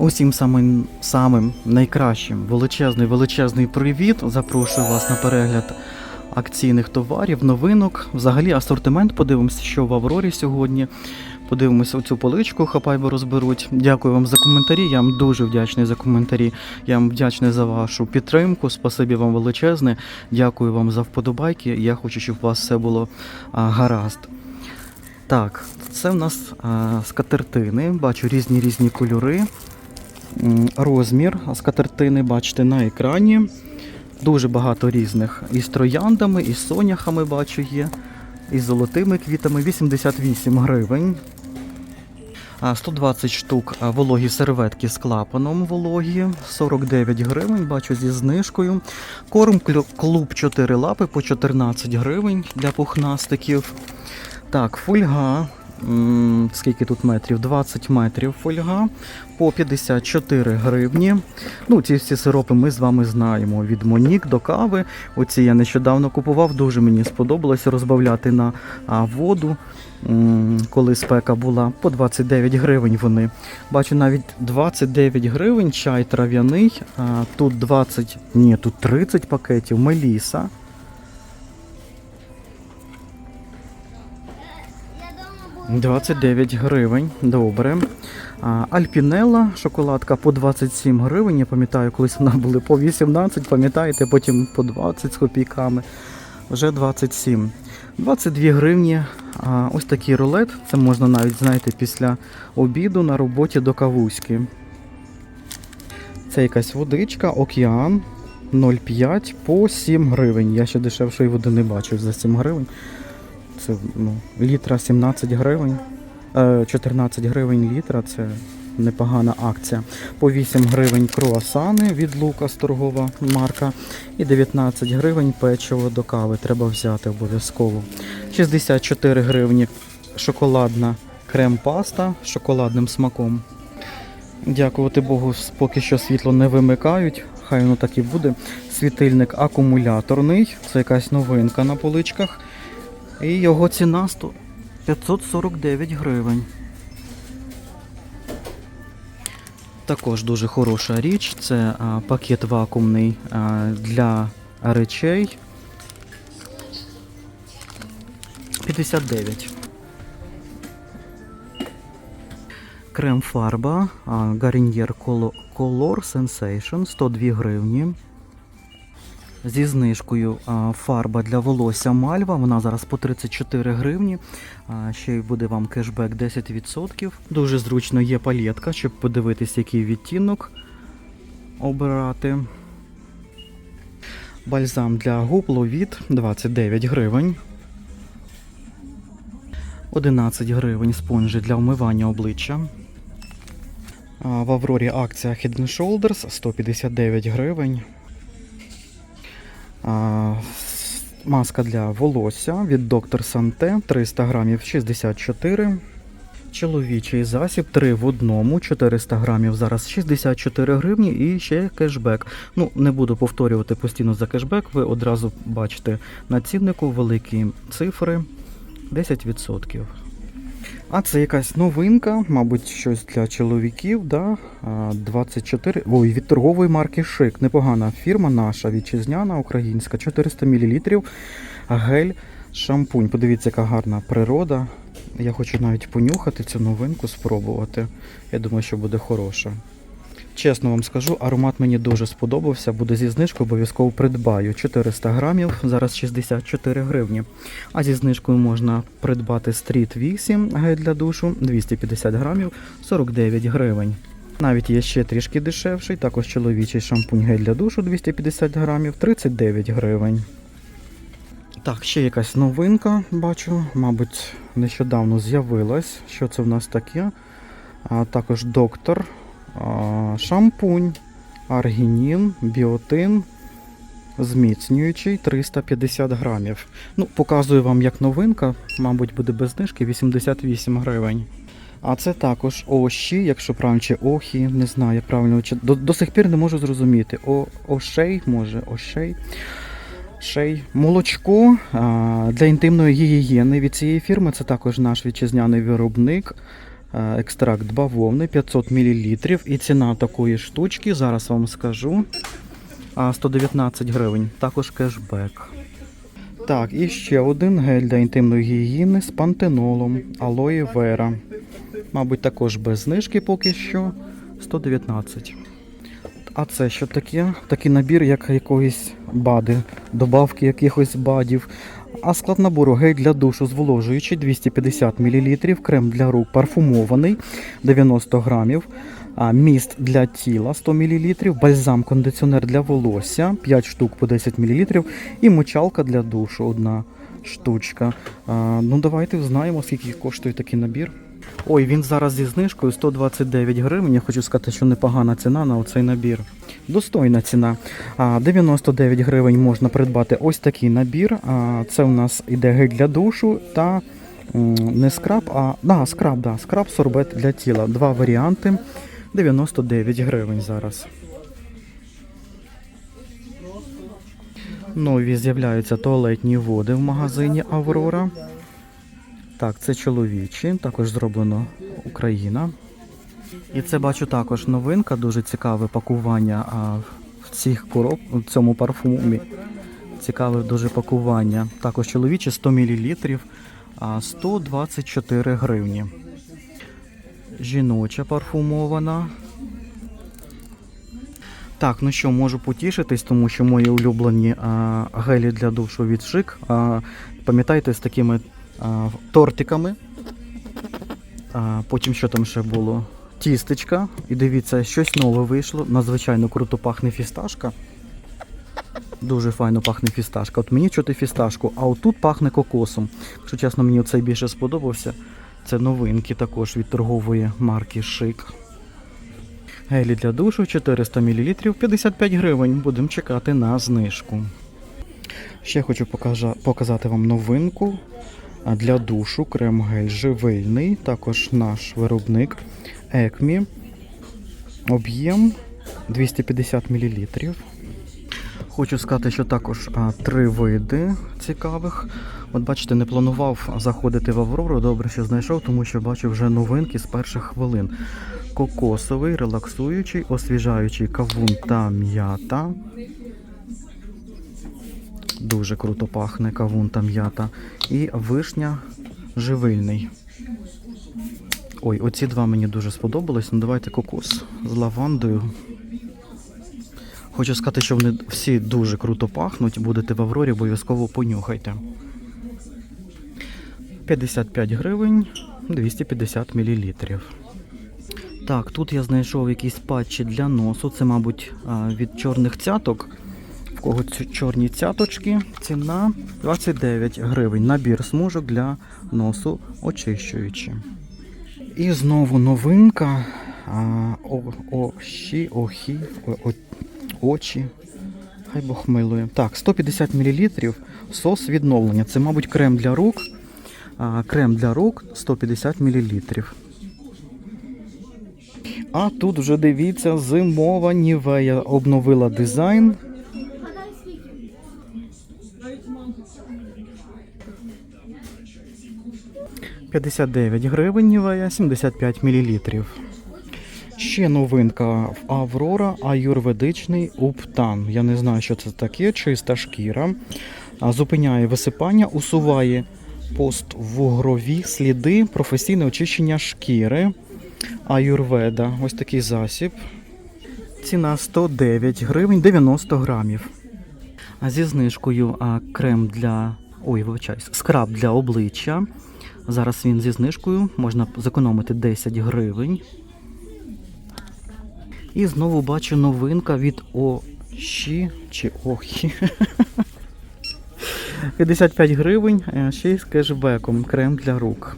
Усім самим самим найкращим величезний величезний привіт. Запрошую вас на перегляд акційних товарів, новинок. Взагалі асортимент. Подивимося, що в Аврорі сьогодні. Подивимося оцю поличку, хапай бо розберуть. Дякую вам за коментарі. Я вам дуже вдячний за коментарі. Я вам вдячний за вашу підтримку. Спасибі вам величезне. Дякую вам за вподобайки. Я хочу, щоб у вас все було а, гаразд. Так, це в нас а, скатертини. Бачу різні різні кольори. Розмір скатертини бачите на екрані. Дуже багато різних. І з трояндами, і з соняхами бачу є, і з золотими квітами. 88 гривень. 120 штук вологі серветки з клапаном вологі, 49 гривень, бачу зі знижкою. Корм клуб 4 лапи по 14 гривень для пухнастиків. Так, фольга. Скільки тут метрів? 20 метрів фольга по 54 гривні. Ну, ці всі сиропи ми з вами знаємо. Від Монік до кави. Оці я нещодавно купував, дуже мені сподобалося розбавляти на воду. Коли спека була, по 29 гривень вони. Бачу навіть 29 гривень чай трав'яний. Тут 20, ні, тут 30 пакетів. Меліса. 29 гривень, добре. А, Альпінелла, шоколадка по 27 гривень. Я пам'ятаю, колись вона була по 18, пам'ятаєте, потім по 20 з копійками. Вже 27. 22 гривні. Ось такий рулет. Це можна навіть, знаєте, після обіду на роботі до кавуськи. Це якась водичка, океан 0,5 по 7 гривень. Я ще дешевшої води не бачив за 7 гривень. Це ну, літра 17 гривень. Е, 14 гривень літра це непогана акція. По 8 гривень круасани від Лукас, торгова марка. І 19 гривень печиво до кави. Треба взяти обов'язково. 64 гривні шоколадна крем-паста з шоколадним смаком. Дякувати Богу, поки що світло не вимикають. Хай воно так і буде. Світильник акумуляторний. Це якась новинка на поличках. І його ціна 100 549 гривень. Також дуже хороша річ. Це а, пакет вакуумний а, для речей. 59. Крем-фарба а, Garnier Colo- Color Sensation 102 гривні. Зі знижкою фарба для волосся Мальва. Вона зараз по 34 гривні. Ще й буде вам кешбек 10%. Дуже зручно є палетка, щоб подивитись, який відтінок обирати. Бальзам для губ Ловіт 29 гривень. 11 гривень спонжі для вмивання обличчя. В Аврорі акція Head Shoulders 159 гривень. Маска для волосся від Доктор Санте 300 грамів 64. Чоловічий засіб 3 в одному, 400 грамів зараз 64 гривні і ще кешбек. Ну, не буду повторювати постійно за кешбек, ви одразу бачите на ціннику великі цифри 10%. А це якась новинка, мабуть, щось для чоловіків, да? 24. Ой, від торгової марки Шик. Непогана фірма наша, вітчизняна, українська, 400 мл. Гель, шампунь. Подивіться, яка гарна природа. Я хочу навіть понюхати цю новинку, спробувати. Я думаю, що буде хороша. Чесно вам скажу, аромат мені дуже сподобався. Буде зі знижкою, обов'язково придбаю. 400 грамів, зараз 64 гривні. А зі знижкою можна придбати стріт 8 гель для душу 250 грамів 49 гривень. Навіть є ще трішки дешевший, також чоловічий шампунь гель для душу 250 грамів 39 гривень. Так, ще якась новинка, бачу, мабуть, нещодавно з'явилась. Що це в нас таке? А, також доктор, шампунь, аргінін, біотин, зміцнюючий 350 грамів. Ну, показую вам як новинка, мабуть, буде без знижки 88 гривень. А це також ощі, якщо правильно, чи охі, не знаю, як правильно чи до, до сих пір не можу зрозуміти. О, ошей, може, ошей. Шей. Молочко а, для інтимної гігієни від цієї фірми. Це також наш вітчизняний виробник. Е, Екстракт бавовни 500 мл. І ціна такої штучки, зараз вам скажу. а, 119 гривень. Також кешбек. Так, і ще один гель для інтимної гігієни з пантенолом, алоє вера. Мабуть, також без знижки поки що 119. А це що таке? Такий набір, як якоїсь бади, добавки якихось бадів. А склад набору гель для душу зволожуючий 250 мл, крем для рук парфумований 90 грамів, міст для тіла 100 мл, бальзам кондиціонер для волосся 5 штук по 10 мл і мочалка для душу одна штучка. Ну давайте взнаємо, скільки коштує такий набір. Ой, він зараз зі знижкою 129 гривень. Я хочу сказати, що непогана ціна на оцей набір. Достойна ціна. 99 гривень можна придбати ось такий набір. Це у нас іде гель для душу та не скраб, а да, скраб, да, скраб сорбет для тіла. Два варіанти. 99 гривень зараз. Нові з'являються туалетні води в магазині Аврора. Так, це чоловічі, також зроблено Україна. І це бачу також новинка, дуже цікаве пакування а, в цих короб, в цьому парфумі. Цікаве дуже пакування. Також чоловічі 100 мл, а 124 гривні. Жіноча парфумована. Так, ну що, можу потішитись, тому що мої улюблені а, гелі для душу від Шик. А, пам'ятаєте, з такими тортиками. Потім що там ще було? Тістечка. І дивіться, щось нове вийшло. Надзвичайно круто пахне фісташка. Дуже файно пахне фісташка. От мені чути фісташку, а отут пахне кокосом. Якщо чесно, мені цей більше сподобався. Це новинки також від торгової марки Шик. Гелі для душу 400 мл 55 гривень. Будемо чекати на знижку. Ще хочу покажа- показати вам новинку для душу. Крем-гель живильний. Також наш виробник Екмі. Об'єм 250 мл. Хочу сказати, що також три види цікавих. От бачите, не планував заходити в Аврору. Добре, що знайшов, тому що бачу вже новинки з перших хвилин. Кокосовий, релаксуючий, освіжаючий кавун та м'ята. Дуже круто пахне кавун та м'ята. І вишня живильний. Ой, оці два мені дуже сподобались. Ну давайте кокос з лавандою. Хочу сказати, що вони всі дуже круто пахнуть. Будете в Аврорі, обов'язково понюхайте. 55 гривень, 250 мл. Так, тут я знайшов якісь патчі для носу. Це, мабуть, від чорних цяток. В кого чорні цяточки. Ціна 29 гривень. Набір смужок для носу очищуючи. І знову новинка. О, ощі, охі, о, о, очі. Хай Бог милує. Так, 150 мл сос відновлення. Це, мабуть, крем для рук. А, крем для рук 150 мл. А тут вже дивіться, зимова Нівея обновила дизайн. – 59 гривень Нівея, 75 мл. Ще новинка в Аврора аюрведичний уптан. Я не знаю, що це таке, чиста шкіра. Зупиняє висипання, усуває поствугрові сліди, професійне очищення шкіри. Аюрведа. Ось такий засіб. Ціна 109 гривень 90 грамів. А зі знижкою крем для. Ой, вибачаюсь, скраб для обличчя. Зараз він зі знижкою, можна зекономити 10 гривень. І знову бачу новинка від Оші чи Охі. 55 гривень, е, ще й з кешбеком. Крем для рук.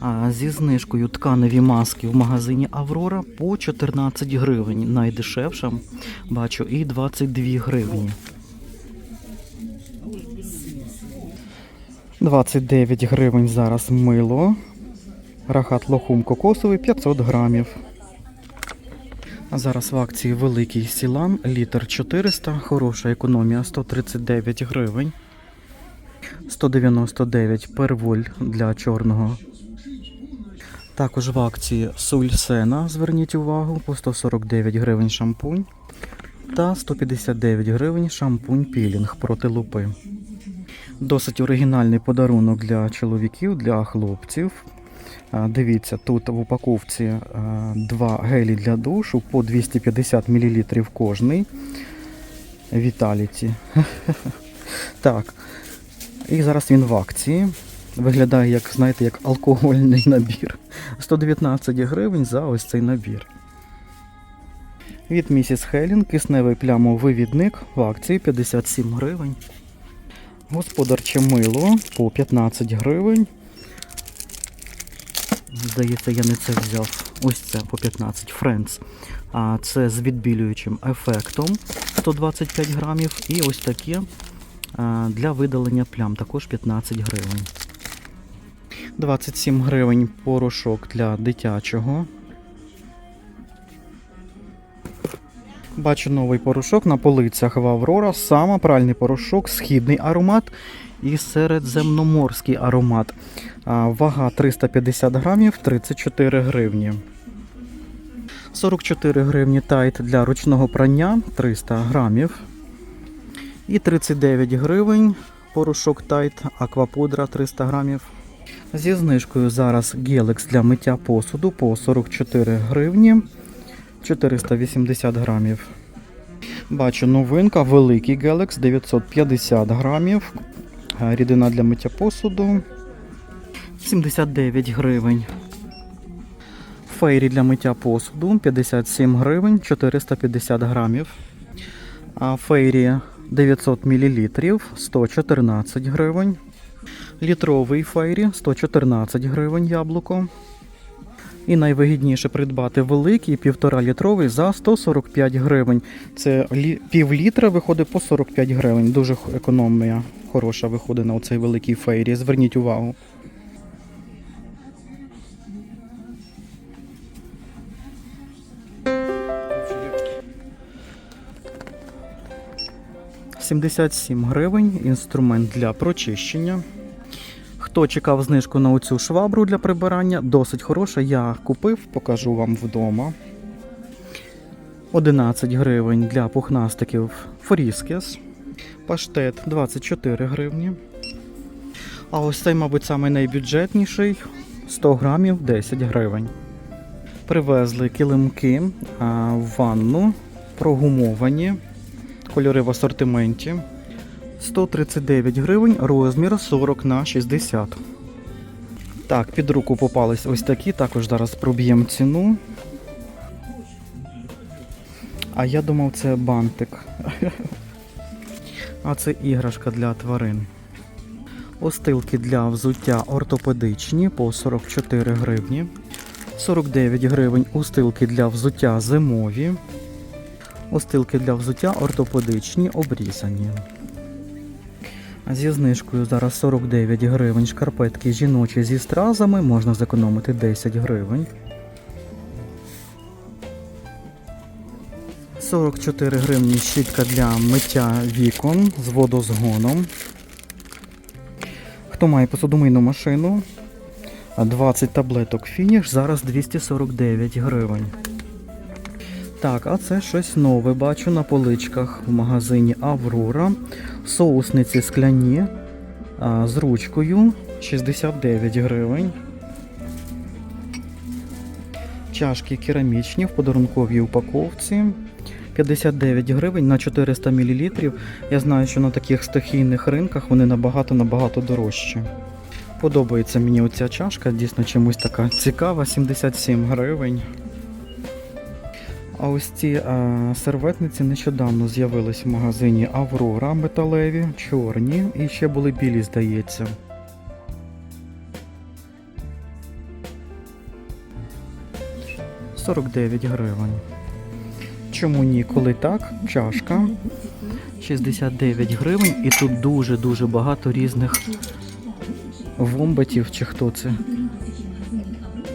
А зі знижкою тканеві маски в магазині Аврора по 14 гривень. Найдешевша, бачу, і 22 гривні. 29 гривень зараз мило. Рахат лохум кокосовий 500 грамів. А зараз в акції великий сілан, літр 400, хороша економія 139 гривень. 199 перволь для чорного Також в акції Сульсена, зверніть увагу, по 149 гривень шампунь та 159 гривень шампунь пілінг проти лупи. Досить оригінальний подарунок для чоловіків, для хлопців. Дивіться, тут в упаковці два гелі для душу по 250 мл кожний. Віталіті. Так. І зараз він в акції. Виглядає, як, знаєте, як алкогольний набір. 119 гривень за ось цей набір. Від місіс Хелін кисневий плямовий відник в акції 57 гривень. Господарче мило по 15 гривень. Здається, я не це взяв. Ось це по 15 Friends. А це з відбілюючим ефектом 125 грамів. І ось таке для видалення плям також 15 гривень. 27 гривень порошок для дитячого. Бачу новий порошок на полицях в Аврора. Саме пральний порошок, східний аромат і середземноморський аромат. Вага 350 грамів, 34 гривні. 44 гривні тайт для ручного прання 300 грамів. І 39 гривень порошок тайт, аквапудра 300 грамів. Зі знижкою зараз гелекс для миття посуду по 44 гривні 480 грамів. Бачу новинка, великий гелекс 950 грамів. Е, Рідина для миття посуду 79 гривень. Фейрі для миття посуду 57 гривень 450 грамів. А фейрі 900 мл 114 гривень. Літровий фейрі 114 гривень яблуко. І найвигідніше придбати великий півтора літровий за 145 гривень. Це пів літра виходить по 45 гривень. Дуже економія хороша виходить на оцей великий фейрі. Зверніть увагу. «77 гривень інструмент для прочищення. Хто чекав знижку на оцю швабру для прибирання, досить хороша. Я купив, покажу вам вдома. 11 гривень для пухнастиків Фріскес. Паштет 24 гривні. А ось цей, мабуть, самий найбюджетніший 100 грамів 10 гривень. Привезли килимки в ванну, прогумовані, кольори в асортименті. 139 гривень, розмір 40 на 60. Так, під руку попались ось такі, також зараз проб'ємо ціну. А я думав, це бантик. А це іграшка для тварин. Остилки для взуття ортопедичні по 44 гривні. 49 гривень устилки для взуття зимові. Остилки для взуття ортопедичні обрізані. Зі знижкою зараз 49 гривень шкарпетки жіночі зі стразами можна зекономити 10 гривень. 44 гривні щітка для миття вікон з водозгоном. Хто має посудомийну машину? 20 таблеток фініш, зараз 249 гривень. Так, а це щось нове. Бачу на поличках в магазині Аврора. Соусниці скляні а, з ручкою 69 гривень. Чашки керамічні в подарунковій упаковці. 59 гривень на 400 мл. Я знаю, що на таких стихійних ринках вони набагато-набагато дорожчі. Подобається мені оця чашка, дійсно чомусь така цікава, 77 гривень. А ось ці а, серветниці нещодавно з'явились в магазині Аврора металеві, чорні і ще були білі, здається. «49 гривень. Чому ні? Коли так? Чашка. 69 гривень і тут дуже-дуже багато різних вомбатів чи хто це.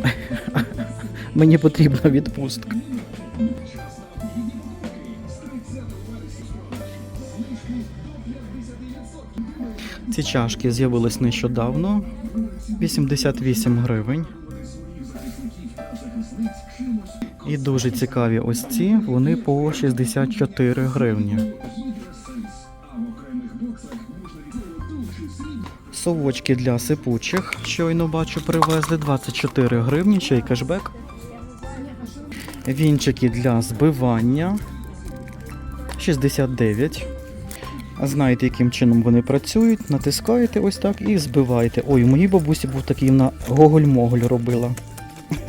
Мені потрібна відпустка. Ці чашки з'явились нещодавно. 88 гривень. І дуже цікаві ось ці, вони по 64 гривні. Совочки для сипучих, щойно бачу, привезли 24 гривні, ще й кешбек. Вінчики для збивання 69. Знаєте, яким чином вони працюють? Натискаєте ось так і збиваєте. Ой, у моїй бабусі був такий, вона гоголь-моголь робила.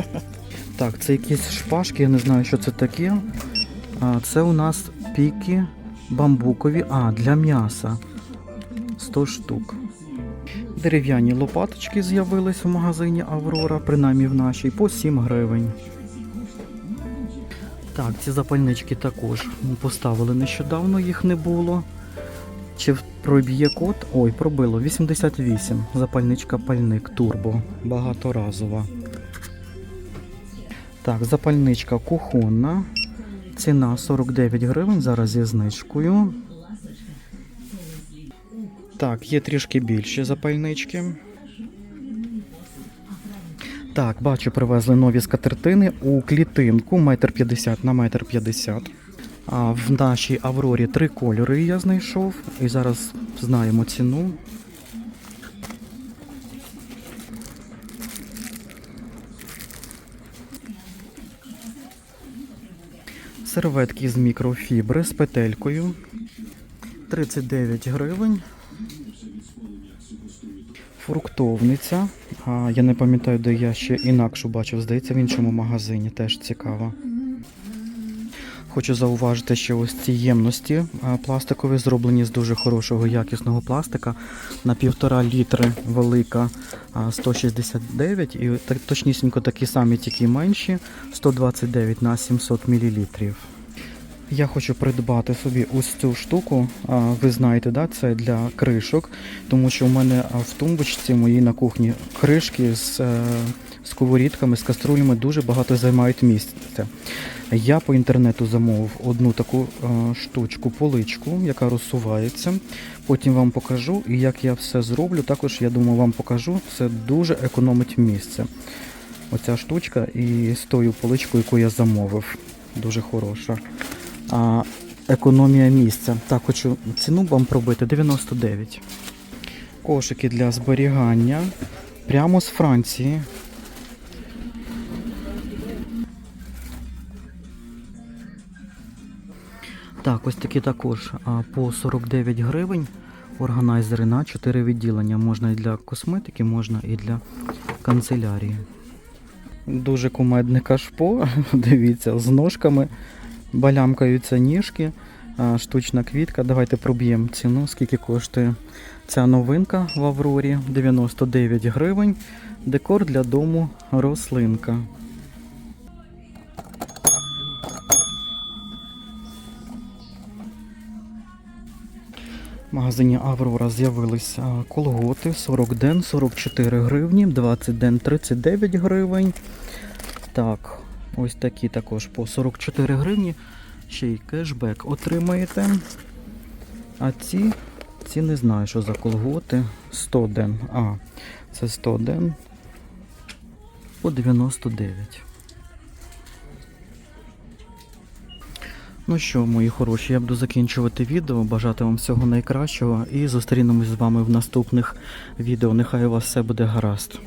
Так, це якісь шпажки, я не знаю, що це таке. Це у нас піки бамбукові. А, для м'яса. 100 штук. Дерев'яні лопаточки з'явились в магазині Аврора, принаймні в нашій, по 7 гривень. Так, ці запальнички також поставили нещодавно, їх не було. Чи проб'є код? Ой, пробило 88. Запальничка пальник турбо. Багаторазова. Так, запальничка кухонна. Ціна 49 гривень, зараз зі знижкою. Так, є трішки більші запальнички. Так, бачу, привезли нові скатертини у клітинку 1,50 на 1,50 м. В нашій Аврорі три кольори я знайшов. І зараз знаємо ціну. Серветки з мікрофібри з петелькою. 39 гривень. Фруктовниця. Я не пам'ятаю, де я ще інакшу бачив. Здається, в іншому магазині теж цікаво. Хочу зауважити, що ось ці ємності пластикові зроблені з дуже хорошого якісного пластика. На півтора літри велика 169 і точнісінько такі самі, тільки менші 129 на 700 мл. Я хочу придбати собі ось цю штуку. Ви знаєте, да, це для кришок, тому що у мене в тумбочці моїй на кухні кришки з е, сковорідками, з каструлями дуже багато займають місця. Я по інтернету замовив одну таку е, штучку, поличку, яка розсувається. Потім вам покажу, і як я все зроблю, також я думаю, вам покажу. Це дуже економить місце. Оця штучка і з тою поличкою, яку я замовив. Дуже хороша. А, економія місця. Так, хочу ціну вам пробити 99. Кошики для зберігання. Прямо з Франції. Так, ось такі також по 49 гривень. Органайзери на 4 відділення. Можна і для косметики, можна і для канцелярії. Дуже кумедне кашпо. Дивіться, з ножками балямкаються ніжки. Штучна квітка. Давайте проб'ємо ціну, скільки коштує ця новинка в Аврорі. 99 гривень. Декор для дому рослинка. В магазині Аврора з'явилися колготи 40 ден 44 гривні, 20 ден 39 гривень. Так, ось такі також по 44 гривні. Ще й кешбек отримаєте. А ці, ці не знаю, що за колготи. 100 ден. А, це 100 ден по 99. Ну що, мої хороші, я буду закінчувати відео. Бажати вам всього найкращого і зустрінемось з вами в наступних відео. Нехай у вас все буде гаразд.